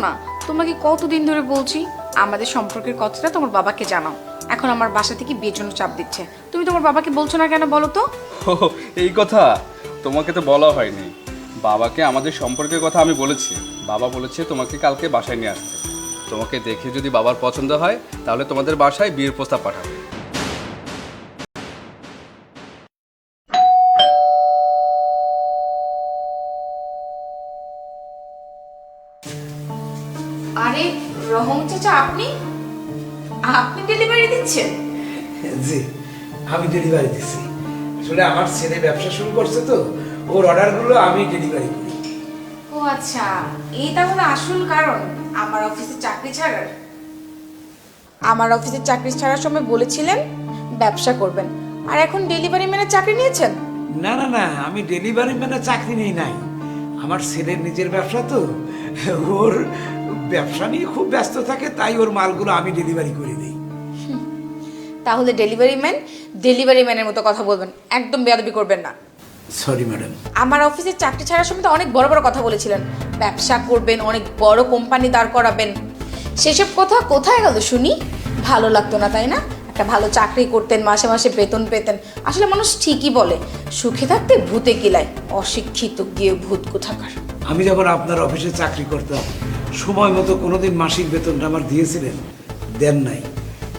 না তোমাকে কতদিন ধরে বলছি? আমাদের সম্পর্কের কথাটা তোমার বাবাকে জানাও। এখন আমার বাসা থেকে বিয়ের জন্য চাপ দিচ্ছে। তুমি তোমার বাবাকে বলছো না কেন বলো তো? এই কথা? তোমাকে তো বলা হয়নি। বাবাকে আমাদের সম্পর্কের কথা আমি বলেছি। বাবা বলেছে তোমাকে কালকে বাসায় নিয়ে আসতে। তোমাকে দেখে যদি বাবার পছন্দ হয়, তাহলে তোমাদের বাসায় বিয়ের প্রস্তাব পাঠাবে। রহম চাচা আপনি? আপনি ডেলিভারি দিচ্ছেন? জি আমি ডেলিভারি দিচ্ছি আসলে আমার ছেলে ব্যবসা শুরু করছে তো ওর অর্ডারগুলো আমি ডেলিভারি করি। ও আচ্ছা এই তাহলে আসল কারণ আমার অফিসে চাকরি ছাড়ার? আমার অফিসে চাকরি ছাড়ার সময় বলেছিলেন ব্যবসা করবেন। আর এখন ডেলিভারি ম্যানের চাকরি নিয়েছেন? না না না আমি ডেলিভারি ম্যানে চাকরি নেই নাই। আমার ছেলের নিজের ব্যবসা তো ওর ব্যবসা নিয়ে খুব ব্যস্ত থাকে তাই ওর মালগুলো আমি ডেলিভারি করে দিই। তাহলে ডেলিভারি ম্যান ডেলিভারি ম্যানের মতো কথা বলবেন। একদম বেয়াদবি করবেন না। সরি ম্যাডাম আমার অফিসে চাকরি ছাড়ার সময় তো অনেক বড় বড় কথা বলেছিলেন। ব্যবসা করবেন অনেক বড় কোম্পানি দাঁড় করাবেন। সেসব কথা কোথায় গেল শুনি? ভালো লাগতো না তাই না? একটা ভালো চাকরি করতেন মাসে মাসে বেতন পেতেন। আসলে মানুষ ঠিকই বলে সুখে থাকতে ভূতে কিলায় অশিক্ষিত গিয়ে ভূত কোথাকার। আমি যখন আপনার অফিসে চাকরি করতাম সময় মতো কোনোদিন মাসিক বেতনটা আমার দিয়েছিলেন দেন নাই।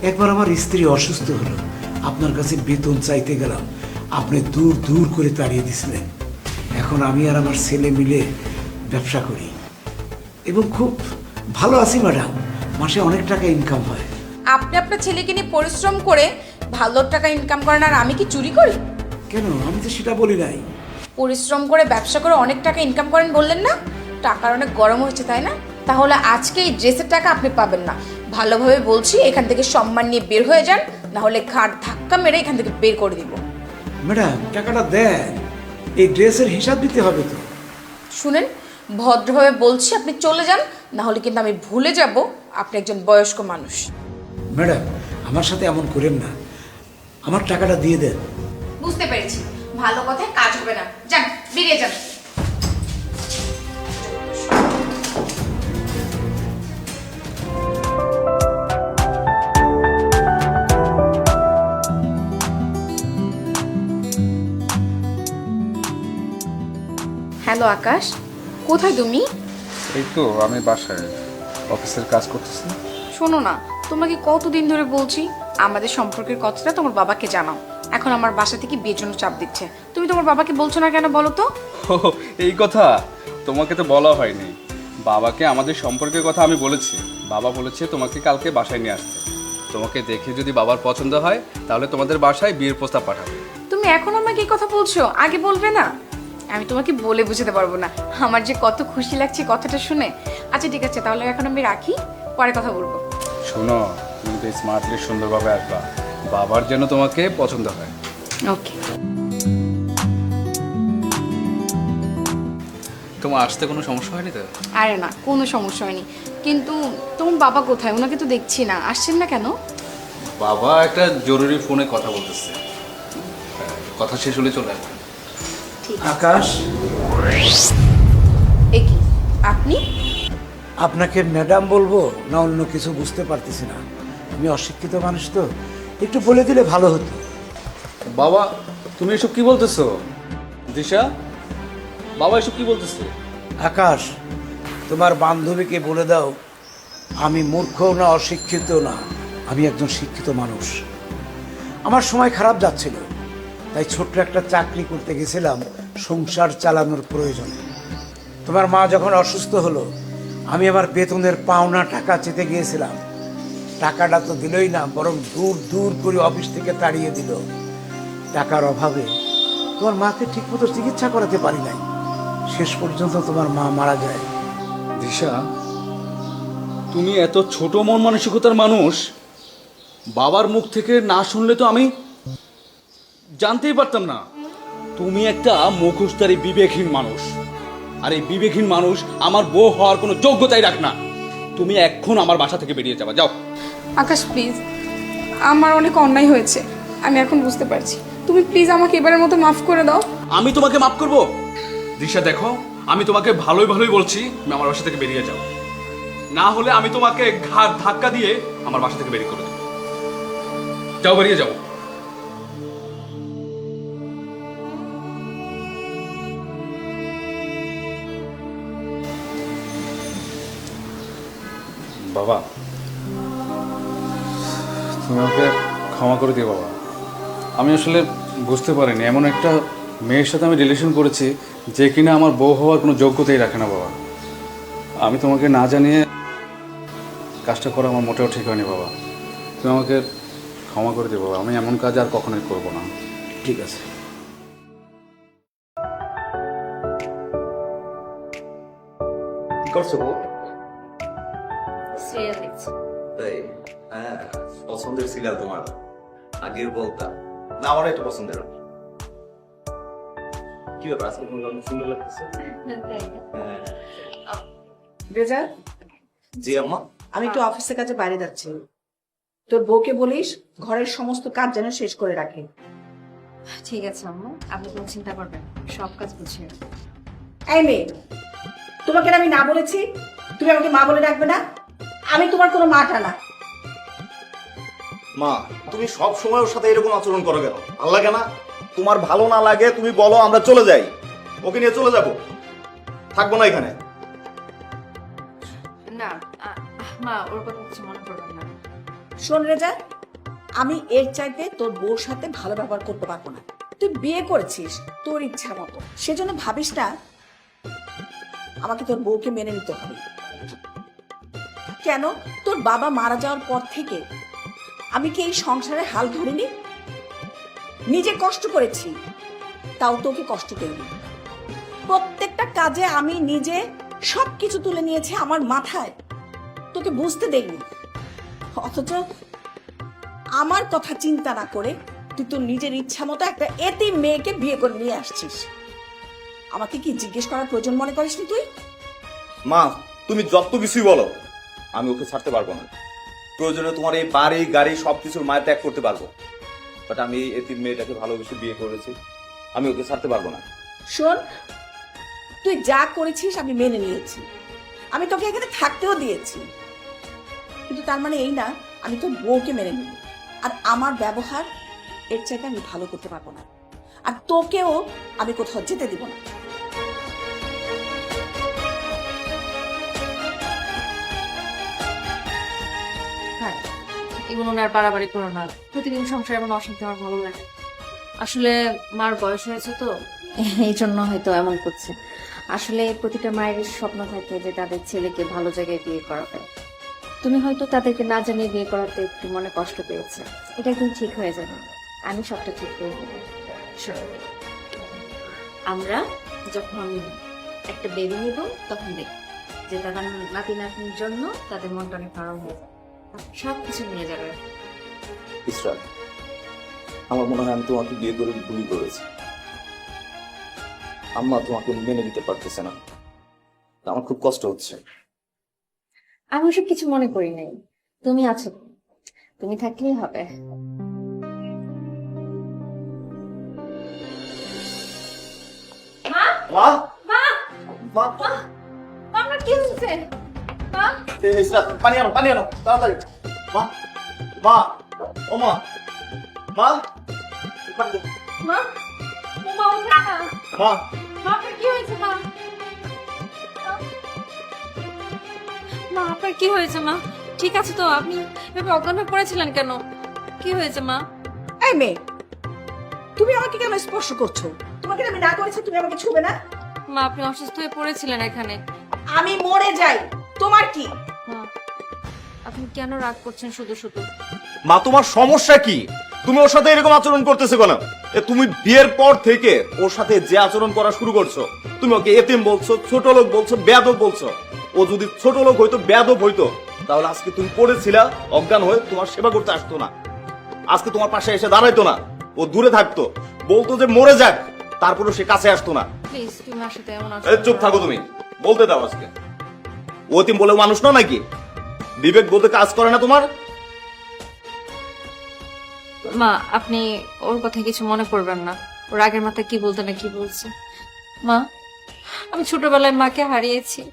একবার আমার স্ত্রী অসুস্থ হলো আপনার কাছে বেতন চাইতে গেলাম আপনি দূর দূর করে তাড়িয়ে দিছিলেন। এখন আমি আর আমার ছেলে মিলে ব্যবসা করি। এবং খুব ভালো আছি ম্যাডাম। মাসে অনেক টাকা ইনকাম হয়। আপনি আপনার ছেলেকে নিয়ে পরিশ্রম করে ভালো টাকা ইনকাম করেন আর আমি কি চুরি করি? কেন? আমি তো সেটা বলি নাই। পরিশ্রম করে ব্যবসা করে অনেক টাকা ইনকাম করেন বললেন না? টাকার অনেক গরম হয়েছে তাই না? তাহলে আজকে এই ড্রেসের টাকা আপনি পাবেন না। ভালোভাবে বলছি এখান থেকে সম্মান নিয়ে বের হয়ে যান না হলে ঘাট ধাক্কা মেরে এখান থেকে বের করে দিব। ম্যাডাম টাকাটা দেন। এই ড্রেসের হিসাব দিতে হবে তো। শুনেন ভদ্রভাবে বলছি আপনি চলে যান না হলে কিন্তু আমি ভুলে যাব আপনি একজন বয়স্ক মানুষ। ম্যাডাম আমার সাথে এমন করেন না। আমার টাকাটা দিয়ে দেন। বুঝতে পেরেছি। ভালো কথায় কাজ হবে না। যান বেরিয়ে যান। হ্যালো আকাশ কোথায় তুমি? এই তো আমি বাসায়। অফিসের কাজ করতেছি। শোনো না তোমাকে কতদিন ধরে বলছি আমাদের সম্পর্কের কথাটা তোমার বাবাকে জানাও। এখন আমার বাসা থেকে বিয়ের জন্য চাপ দিচ্ছে। তুমি তোমার বাবাকে বলছো না কেন বলো তো? ও এই কথা? তোমাকে তো বলা হয়নি। বাবাকে আমাদের সম্পর্কের কথা আমি বলেছি। বাবা বলেছে তোমাকে কালকে বাসায় নিয়ে আসতে। তোমাকে দেখে যদি বাবার পছন্দ হয় তাহলে তোমাদের বাসায় বিয়ের প্রস্তাব পাঠাবে। তুমি এখন আমাকে এই কথা বলছো? আগে বলবে না? আমি তোমাকে বলে বুঝাতে পারব না। আমার যে কত খুশি লাগছে কথাটা শুনে। আচ্ছা ঠিক আছে তাহলে এখন আমি রাখি। পরে কথা বলব। শোনো তুমি তো স্মার্টলি সুন্দরভাবে আসবা। বাবার যেন তোমাকে পছন্দ হয়। ওকে। তোমার আসতে কোনো সমস্যা হয়নি তো? আরে না কোনো সমস্যা হয়নি। কিন্তু তোমার বাবা কোথায়? ওনাকে তো দেখছি না। আসছেন না কেন? বাবা একটা জরুরি ফোনে কথা বলতেছে। কথা শেষ হলে চলে আসবে আকাশ? এ কি? আপনি? আপনাকে ম্যাডাম বলব না অন্য কিছু বুঝতে পারতেছি না। আমি অশিক্ষিত মানুষ তো। একটু বলে দিলে ভালো হতো। বাবা তুমি এসব কি বলতেছো? দিশা বাবা এসব কি বলতেছে? আকাশ তোমার বান্ধবীকে বলে দাও আমি মূর্খ না অশিক্ষিত না আমি একজন শিক্ষিত মানুষ। আমার সময় খারাপ যাচ্ছিল তাই ছোট্ট একটা চাকরি করতে গেছিলাম সংসার চালানোর প্রয়োজনে। তোমার মা যখন অসুস্থ হলো আমি আমার বেতনের পাওনা টাকা চেতে গিয়েছিলাম। টাকাটা তো দিলই না, বরং দূর দূর করে অফিস থেকে তাড়িয়ে দিল। টাকার অভাবে তোমার মাকে ঠিকমতো চিকিৎসা করাতে পারি নাই। শেষ পর্যন্ত তোমার মা মারা যায়। দিশা, তুমি এত ছোট মন মানসিকতার মানুষ, বাবার মুখ থেকে না শুনলে তো আমি জানতেই পারতাম না। তুমি একটা মুখোশধারী, বিবেকহীন মানুষ। আর এই বিবেকহীন মানুষ আমার বউ হওয়ার কোনো যোগ্যতাই রাখ না। তুমি এখন আমার বাসা থেকে বেরিয়ে যাবা। যাও। আকাশ প্লিজ আমার অনেক অন্যায় হয়েছে। আমি এখন বুঝতে পারছি। তুমি প্লিজ আমাকে এবারের মতো মাফ করে দাও। আমি তোমাকে মাফ করব? দিশা, দেখো, আমি তোমাকে ভালোই ভালোই বলছি। তুমি আমার বাসা থেকে বেরিয়ে যাও। না হলে আমি তোমাকে ঘাট ধাক্কা দিয়ে আমার বাসা থেকে বেরিয়ে করে দেবো। যাও, বেরিয়ে যাও। বাবা তুমি আমাকে ক্ষমা করে দিও বাবা। আমি আসলে বুঝতে পারিনি এমন একটা মেয়ের সাথে আমি রিলেশন করেছি যে কিনা আমার বউ হওয়ার কোনো যোগ্যতাই রাখে না বাবা। আমি তোমাকে না জানিয়ে কাজটা করা আমার মোটেও ঠিক হয়নি বাবা। তুমি আমাকে ক্ষমা করে দিও বাবা আমি এমন কাজ আর কখনোই করব না। ঠিক আছে। করছ বউ? সিরিয়াল দেখছি। তাই হ্যাঁ। পছন্দের সিরিয়াল তোমার? আগের বলতা। না আমার এটা পছন্দের কি ব্যাপার আজকে কোনো রকম সুন্দর লাগতেছে? হ্যাঁ। জি আম্মা? আমি একটু অফিসের কাছে বাইরে যাচ্ছি। তোর বউকে বলিস ঘরের সমস্ত কাজ যেন শেষ করে রাখে। ঠিক আছে আম্মু। আপনি কোনো চিন্তা করবেন সব কাজ বুঝিয়ে এই মেয়ে তোমাকে আমি না বলেছি তুমি আমাকে মা বলে ডাকবে না। আমি তোমার কোনো মাটা না। মা তুমি সব সময় ওর সাথে এরকম আচরণ করো কেন? ভালো লাগে না? তোমার ভালো না লাগে তুমি বলো আমরা চলে যাই। ওকে নিয়ে চলে যাব। থাকব না এখানে। না আ- মা ওর কথা কিছু মনে করবেন না। শোন রেজা আমি এর চাইতে তোর বউর সাথে ভালো ব্যবহার করতে পারব না। তুই বিয়ে করেছিস তোর ইচ্ছা মতো। সেজন্য ভাবিস না আমাকে তোর বউকে মেনে নিতে হবে। কেন? তোর বাবা মারা যাওয়ার পর থেকে আমি কি এই সংসারে হাল ধরিনি? নিজে কষ্ট করেছি, তাও তোকে কষ্ট দেয়নি প্রত্যেকটা কাজে আমি নিজে সবকিছু তুলে নিয়েছি আমার মাথায়, তোকে বুঝতে দেইনি। অথচ আমার কথা চিন্তা না করে তুই তোর নিজের ইচ্ছা মতো একটা এতি মেয়েকে বিয়ে করে নিয়ে আসছিস। আমাকে কি জিজ্ঞেস করার প্রয়োজন মনে করিস তুই? মা, তুমি যত কিছুই বলো, আমি ওকে ছাড়তে পারব না। প্রয়োজনে তোমার এই বাড়ি, গাড়ি সবকিছুর মায়ের ত্যাগ করতে পারব। বাট আমি এতিম মেয়েটাকে ভালোবেসে বিয়ে করেছি। আমি ওকে ছাড়তে পারব না। শোন, তুই যা করেছিস আমি মেনে নিয়েছি। আমি তোকে এখানে থাকতেও দিয়েছি। কিন্তু তার মানে এই না, আমি তোর বউকে মেনে নিই আর আমার ব্যবহার, এর চাইতে আমি ভালো করতে পারব না। আর তোকেও আমি কোথাও যেতে দিব না। এগুলো আর বাড়াবাড়ি করো না। প্রতিদিন সংসারে এমন অশান্তি আমার ভালো লাগে। আসলে মার বয়স হয়েছে তো। এই জন্য হয়তো এমন করছে। আসলে প্রতিটা মায়ের স্বপ্ন থাকে যে তাদের ছেলেকে ভালো জায়গায় বিয়ে করাবে তুমি হয়তো তাদেরকে না জানিয়ে বিয়ে করাতে একটু মনে কষ্ট পেয়েছে। এটা একদিন ঠিক হয়ে যাবে। আমি সবটা ঠিক করে দেবো আমরা যখন একটা বেবি নিব, তখন দেখব যে তাদের নাতি নাতনির জন্য তাদের মনটা অনেক নরম হয়ে যাবে। সব কিছু নিয়ে যাবে। ইসরাত আমার মনে হয় আমি তোমাকে বিয়ে করে ভুলই করেছি। আম্মা তোমাকে মেনে নিতে পারতেছে না। আমার খুব কষ্ট হচ্ছে। আমি ওসব কিছু মনে করি নাই। তুমি আছো। তুমি থাকলেই হবে। মা? মা? মা! কি হচ্ছে? পানি আনো পানি আনো তাড়াতাড়ি মা মা ও মা মা। মা মা মা মা কি হয়েছে মা মা আপনার কি হয়েছে মা ঠিক আছে তো আপনি এভাবে অজ্ঞান পড়েছিলেন কেন কি হয়েছে মা এই মেয়ে তুমি আমাকে কেন স্পর্শ করছ তোমাকে আমি না করেছি তুমি আমাকে ছুবে না মা, আপনি অসুস্থ হয়ে পড়েছিলেন এখানে আমি মরে যাই তোমার কি? আপনি কেন রাগ করছেন শুধু শুধু? মা তোমার সমস্যা কি? তুমি ওর সাথে এরকম আচরণ করতেছো কেন? এ তুমি বিয়ের পর থেকে ওর সাথে যে আচরণ করা শুরু করছ তুমি ওকে এতিম বলছো ছোট লোক বলছো বেয়াদব বলছো। ও যদি ছোট লোক হইতো বেয়াদব হইতো তাহলে আজকে তুমি পড়েছিলা অজ্ঞান হয়ে তোমার সেবা করতে আসতো না। আজকে তোমার পাশে এসে দাঁড়াইতো না ও দূরে থাকতো। বলতো যে মরে যাক তারপরে সে কাছে আসতো না। প্লিজ তুমি আমার এমন এই চুপ থাকো তুমি বলতে দাও আজকে। ও এতিম বলে মানুষ না নাকি? বিবেক বলতে কাজ করে না তোমার? মা আপনি ওর কথা কিছু মনে করবেন না। ওর আগের মাথায় কি বলতে না কি বলছে? মা আমি ছোটবেলায় মাকে হারিয়েছি।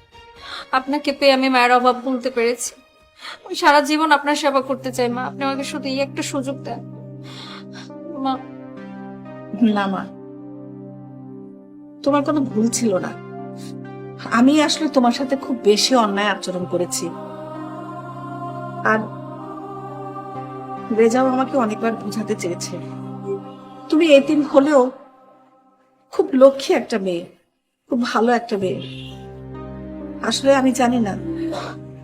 আপনাকে পেয়ে আমি মায়ের অভাব ভুলতে পেরেছি। আমি সারা জীবন আপনার সেবা করতে চাই মা। আপনি আমাকে শুধু এই একটা সুযোগ দেন। মা। না মা। তোমার কোনো ভুল ছিল না। আমি আসলে তোমার সাথে খুব বেশি অন্যায় আচরণ করেছি। আর রেজাও আমাকে অনেকবার বোঝাতে চেয়েছে। তুমি এতিম হলেও খুব লক্ষ্মী একটা মেয়ে, খুব ভালো একটা মেয়ে। আসলে আমি জানি না।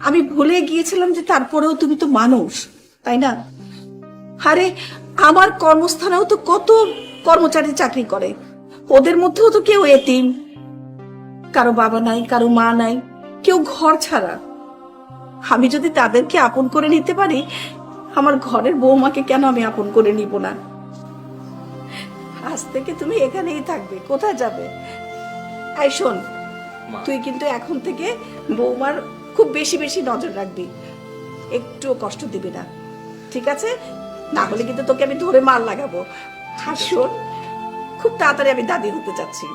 আমি ভুলে গিয়েছিলাম যে তারপরেও তুমি তো মানুষ, তাই না? আরে, আমার কর্মস্থানেও তো কত কর্মচারী চাকরি করে। ওদের মধ্যেও তো কেউ এতিম। কারও বাবা নাই কারও মা নাই কেউ ঘর ছাড়া। আমি যদি তাদেরকে আপন করে নিতে পারি আমার ঘরের বৌমাকে কেন আমি আপন করে নিব না? আজ থেকে তুমি এখানেই থাকবে কোথায় যাবে? আই শোন তুই কিন্তু এখন থেকে বৌমার খুব বেশি বেশি নজর রাখবি। একটুও কষ্ট দিবি না ঠিক আছে? না হলে কিন্তু তোকে আমি ধরে মার লাগাবো। আর শোন খুব তাড়াতাড়ি আমি দাদি হতে যাচ্ছি